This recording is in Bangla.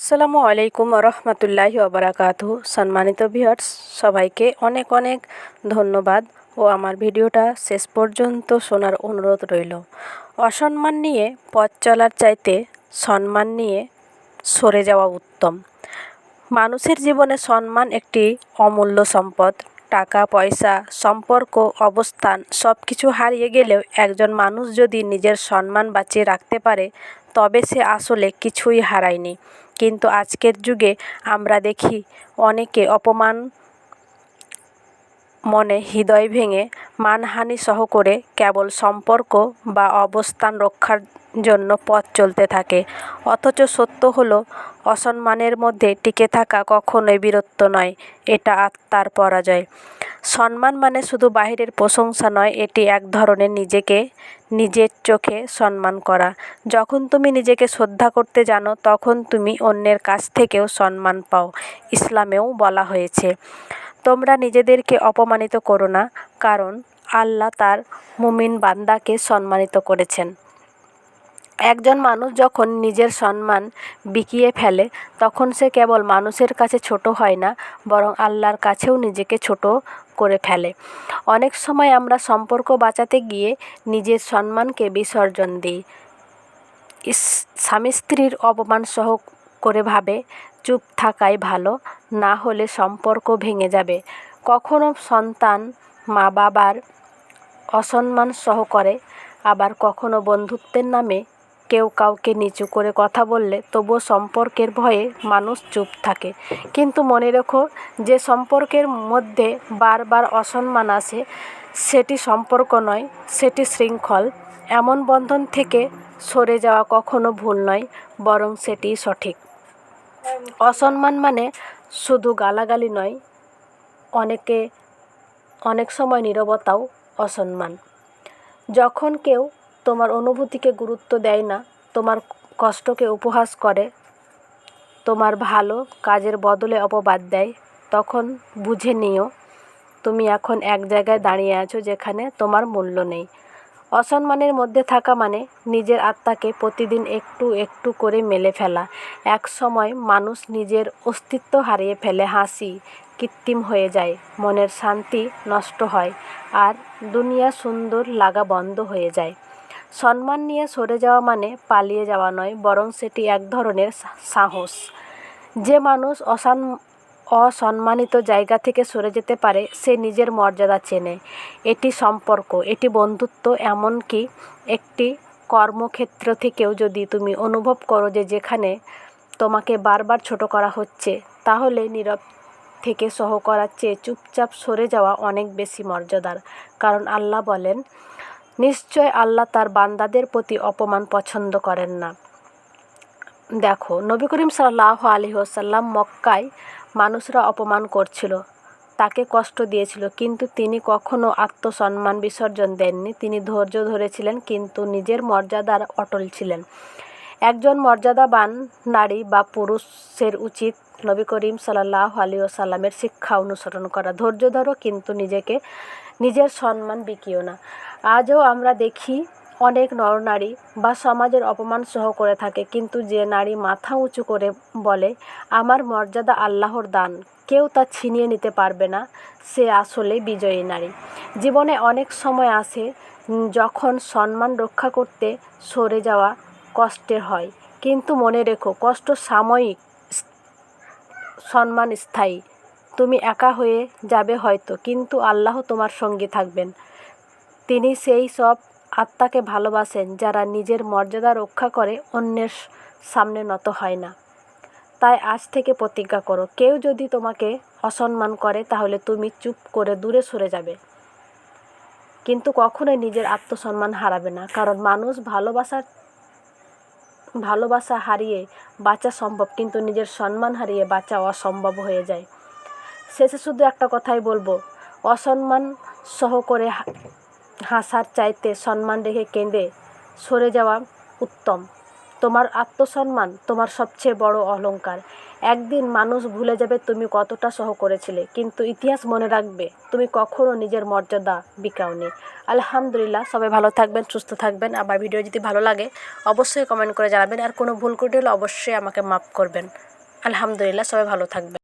আসসালামু আলাইকুম রহমতুল্লাহি ওবরাকাতু সম্মানিত ভিউয়ার্স, সবাইকে অনেক অনেক ধন্যবাদ ও আমার ভিডিওটা শেষ পর্যন্ত শোনার অনুরোধ রইল। অসম্মান নিয়ে, পথ চলার চাইতে সম্মান নিয়ে সরে যাওয়া উত্তম। মানুষের জীবনে সম্মান একটি অমূল্য সম্পদ। টাকা, পয়সা, সম্পর্ক, অবস্থান সব কিছু হারিয়ে গেলেও একজন মানুষ যদি নিজের সম্মান বাঁচিয়ে রাখতে পারে তবে সে আসলে কিছুই হারায়নি। কিন্তু আজকের যুগে আমরা দেখি অনেকে অপমান মনে হৃদয় ভেঙে মানহানি সহ করে কেবল সম্পর্ক বা অবস্থান রক্ষার জন্য পথ চলতে থাকে। অথচ সত্য হলো, অসম্মানের মধ্যে টিকে থাকা কখনোই বীরত্ব নয়, এটা আত্মার পরাজয়। সম্মান মানে শুধু বাহিরের প্রশংসা নয়, এটি এক ধরনের নিজেকে, নিজের চোখে সম্মান করা। যখন তুমি নিজেকে শ্রদ্ধা করতে জানো, তখন তুমি অন্যের কাছ থেকেও সম্মান পাও, ইসলামেও বলা হয়েছে। তোমরা নিজেদেরকে অপমানিত করো না, কারণ আল্লাহ তার মুমিন বান্দাকে সম্মানিত করেছেন। একজন মানুষ যখন নিজের সম্মান বিকিয়ে ফেলে, তখন সে কেবল মানুষের কাছে ছোট হয় না, বরং আল্লাহর কাছেও নিজেকে ছোট করে ফেলে। অনেক সময় আমরা সম্পর্ক বাঁচাতে গিয়ে নিজের সম্মানকে বিসর্জন দিই। স্বামী স্ত্রীর অপমান সহ করে ভাবে, চুপ থাকাই ভালো, না হলে সম্পর্ক ভেঙে যাবে। কখনো সন্তান মা বাবার অসম্মান সহ করে, আবার কখনো বন্ধুত্বের নামে কেউ কাউকে নিচু করে কথা বললে তবুও সম্পর্কের ভয়ে মানুষ চুপ থাকে। কিন্তু মনে রেখো যে সম্পর্কের মধ্যে বারবার অসম্মান আসে সেটি সম্পর্ক নয়, সেটি শৃঙ্খল। এমন বন্ধন থেকে সরে যাওয়া কখনো ভুল নয়, বরং সেটি সঠিক। অসম্মান মানে শুধু গালাগালি নয়, অনেকে অনেক সময় নীরবতাও অসম্মান। যখন কেউ তোমার অনুভূতিকে গুরুত্ব দেয় না, তোমার কষ্টকে উপহাস করে, তোমার ভালো কাজের বদলে অপবাদ দেয়, তখন বুঝে নিও, তুমি এখন এক জায়গায় দাঁড়িয়ে আছো যেখানে তোমার মূল্য নেই। অসম্মানের মধ্যে থাকা মানে নিজের আত্মাকে প্রতিদিন একটু একটু করে মেলে ফেলা। এক সময় মানুষ নিজের অস্তিত্ব হারিয়ে ফেলে, হাসি কৃত্রিম হয়ে যায়, মনের শান্তি নষ্ট হয়, আর দুনিয়া সুন্দর লাগা বন্ধ হয়ে যায়। সম্মান নিয়ে সরে যাওয়া মানে পালিয়ে যাওয়া নয়, বরং সেটি এক ধরনের সাহস। যে মানুষ অসান, অসম্মানিত জায়গা থেকে সরে যেতে পারে, সে নিজের মর্যাদা চেনে। এটি সম্পর্ক, এটি বন্ধুত্ব, এমনকি একটি কর্মক্ষেত্র থেকেও যদি তুমি অনুভব করো যে যেখানে তোমাকে বারবার ছোট করা হচ্ছে, তাহলে নীরব থেকে সহ করার চেয়ে চুপচাপ সরে যাওয়া অনেক বেশি মর্যাদার। কারণ আল্লাহ বলেন নিশ্চয় আল্লাহ তার বান্দাদের প্রতি অপমান পছন্দ করেন না। দেখো, নবী করিম সাল্লাহ আলী ওসাল্লাম মক্কায় মানুষরা অপমান করছিল, তাকে কষ্ট দিয়েছিল, কিন্তু তিনি কখনো আত্মসম্মান বিসর্জন দেননি। তিনি ধৈর্য ধরেছিলেন, কিন্তু নিজের মর্যাদার অটল ছিলেন। একজন মর্যাদাবান নারী বা পুরুষের উচিত নবী করিম সাল্লাহ আলী ওসাল্লামের শিক্ষা অনুসরণ করা। ধৈর্য ধরো, কিন্তু নিজেকে নিজের সম্মান বিকিও না। আজও আমরা দেখি অনেক নরনারী বা সমাজের অপমান সহ করে থাকে, কিন্তু যে নারী মাথা উঁচু করে বলে, আমার মর্যাদা আল্লাহর দান, কেউ তা ছিনিয়ে নিতে পারবে না, সে আসলে বিজয়ী নারী। জীবনে অনেক সময় আসে যখন সম্মান রক্ষা করতে সরে যাওয়া কষ্টের হয়, কিন্তু মনে রেখো কষ্ট সাময়িক সম্মান স্থায়ী। তুমি একা হয়ে যাবে হয়তো, কিন্তু আল্লাহ তোমার সঙ্গে থাকবেন। তিনি সেই সব আত্মাকে ভালোবাসেন, যারা নিজের মর্যাদা রক্ষা করে, অন্যের সামনে নত হয় না। তাই আজ থেকে প্রতিজ্ঞা করো, কেউ যদি তোমাকে অসম্মান করে, তাহলে তুমি চুপ করে দূরে সরে যাবে। কিন্তু কখনোই নিজের আত্মসম্মান হারাবে না, কারণ মানুষ ভালোবাসার, ভালোবাসা হারিয়ে বাঁচা সম্ভব, কিন্তু নিজের সম্মান হারিয়ে বাঁচা অসম্ভব হয়ে যায়। শেষে শুধু একটা কথাই বলব, অসম্মান সহ করে হাসার চাইতে সম্মান রেখে কেঁদে সরে যাওয়া উত্তম। তোমার আত্মসম্মান তোমার সবচেয়ে বড় অলংকার একদিন মানুষ ভুলে যাবে তুমি কতটা সহ করেছিলে, কিন্তু ইতিহাস মনে রাখবে, তুমি কখনো নিজের মর্যাদা বিকাওনি। আলহামদুলিল্লাহ, সবাই ভালো থাকবেন, সুস্থ থাকবেন। আবার ভিডিও যদি ভালো লাগে, অবশ্যই কমেন্ট করে জানাবেন। আর কোনো ভুল করে হলে অবশ্যই আমাকে মাফ করবেন। আলহামদুলিল্লাহ, সবাই ভালো থাকবেন।